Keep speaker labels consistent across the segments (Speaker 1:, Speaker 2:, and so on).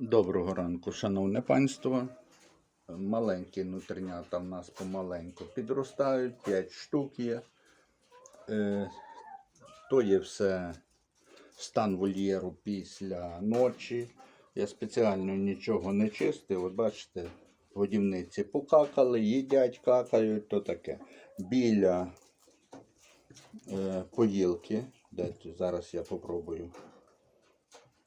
Speaker 1: Доброго ранку, шановне панство. Маленькі нутринята в нас помаленьку підростають, 5 штук є. Е, то є все стан вольєру після ночі. Я спеціально нічого не чистив. От бачите, годівниці покакали, їдять, какають, то таке. Біля е, поїлки, де зараз я попробую.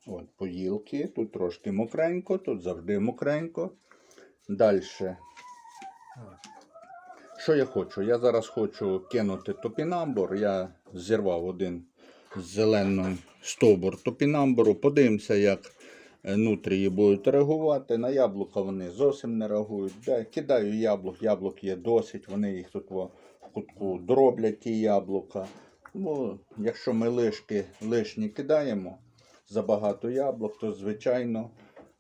Speaker 1: От, поїлки, тут трошки мокренько, тут завжди мокренько. Далі. Що я хочу? Я зараз хочу кинути топінамбур. Я зірвав один зелений стовбур топінамбуру. Подивимося, як е, нутрії будуть реагувати. На яблука вони зовсім не реагують. Да, Кидаю яблук, яблук є досить, вони їх тут в кутку дроблять ті яблука. Ну, якщо ми лишки лишні кидаємо, забагато яблук, то звичайно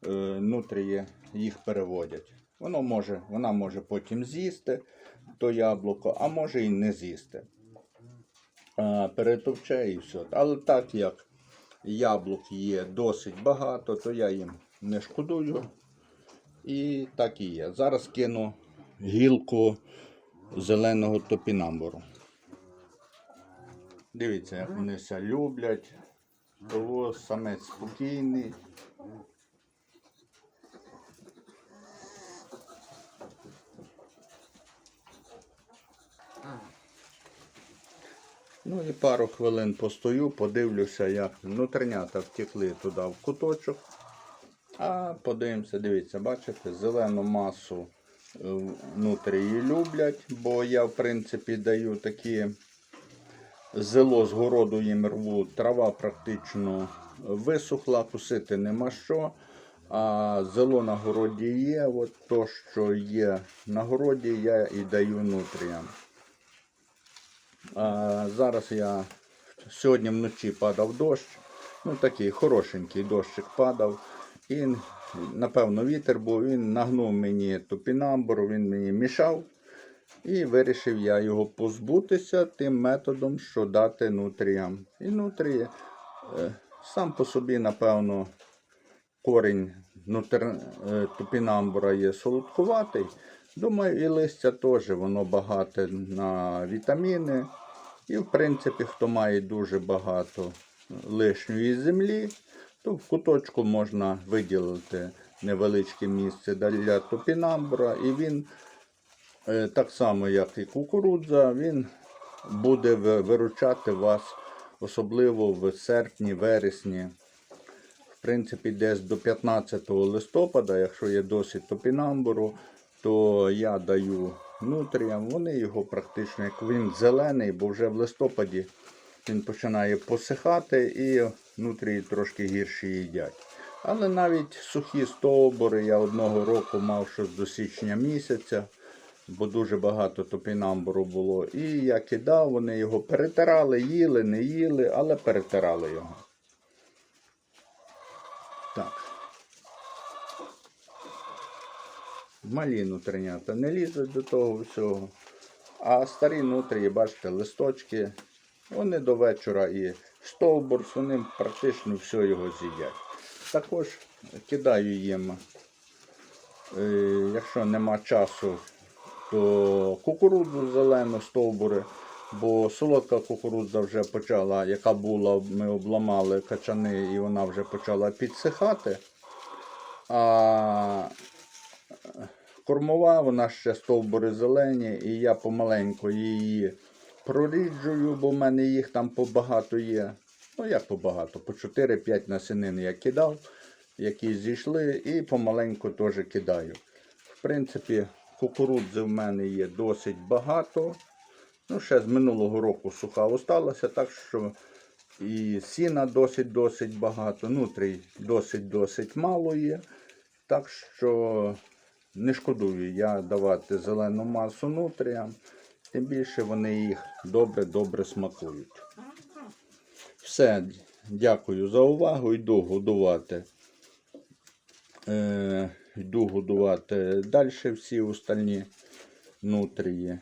Speaker 1: е, нутрії їх переводять. Воно може, вона може потім з'їсти то яблуко, а може і не з'їсти. Перетовче і все. Але так як яблук є досить багато, то я їм не шкодую. І так і є. Зараз кину гілку зеленого топінамбуру. Дивіться, як вони ся люблять. Того самець спокійний. Ну і пару хвилин постою, подивлюся, як внутрінята втекли туди в куточок. А подивимося, дивіться, бачите, зелену масу е, внутрі її люблять, бо я, в принципі, даю такі зело з городу їм рву, трава практично висохла, кусити нема що. А зело на городі є, от то, що є на городі, я і даю нутріям. А зараз я сьогодні вночі падав дощ. Ну такий хорошенький дощик падав. І напевно вітер був, він нагнув мені топінамбуру, він мені мішав. І вирішив я його позбутися тим методом, що дати нутріям. І нутрії е, сам по собі, напевно, корінь нутр... е, топінамбура є солодкуватий. Думаю, і листя теж воно багате на вітаміни. І, в принципі, хто має дуже багато лишньої землі, то в куточку можна виділити невеличке місце для топінамбура. І він, так само, як і кукурудза, він буде виручати вас, особливо в серпні, вересні. В принципі, десь до 15 листопада, якщо є досить топінамбуру, то я даю нутріям. Вони його практично, як він зелений, бо вже в листопаді він починає посихати і нутрії трошки гірше їдять. Але навіть сухі стовбури я одного року мав щось до січня місяця, бо дуже багато топінамбуру було. І я кидав, вони його перетирали, їли, не їли, але перетирали його. Так. Малі нутринята не лізуть до того всього. А старі нутрії, бачите, листочки, вони до вечора і стовбур, вони практично все його з'їдять. Також кидаю їм, е, якщо нема часу, кукурудзу зелену, стовбури, бо солодка кукурудза вже почала, яка була, ми обламали качани і вона вже почала підсихати. А кормова, вона ще стовбури зелені, і я помаленьку її проріджую, бо в мене їх там побагато є. Ну, як побагато, по 4-5 насінин я кидав, які зійшли, і помаленьку теж кидаю. В принципі, кукурудзи в мене є досить багато. Ну, ще з минулого року суха осталася, так що і сіна досить-досить багато, нутрій досить-досить мало є. Так що не шкодую я давати зелену масу нутріям, тим більше вони їх добре-добре смакують. Все, дякую за увагу. Йду годувати. Е, йду годувати далі всі остальні нутрії.